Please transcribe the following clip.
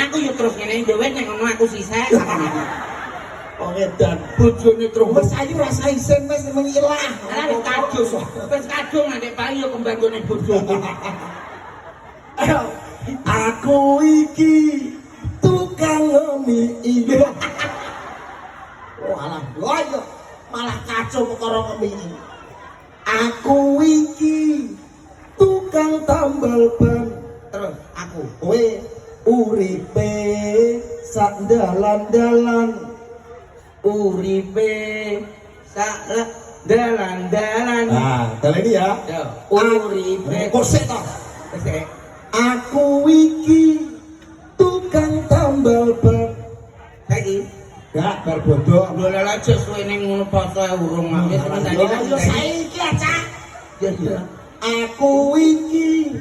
Aku yo terus ngene dhewe nek ngono aku sisek. Oke dan Bojone terus wis ayu rasa isin wis mengilah. Lah wis kadung. Wis kadung nek payu kembang gone bojone. Aku iki tukang mie iya. Walah, ayo malah kacau perkara mie. Aku iki tukang tambal ban. Terus aku Kowe uripe sak dalan-dalan. uripe sak dalan-dalan. Nah, kali ini ya. Uripe Kok sik toh? Wis eh. Aku iki tukang tambal ban. Saiki Gak berbodoh. lho lha aja suwe ngono poso urung Ayo saiki aja. Ya. Aku iki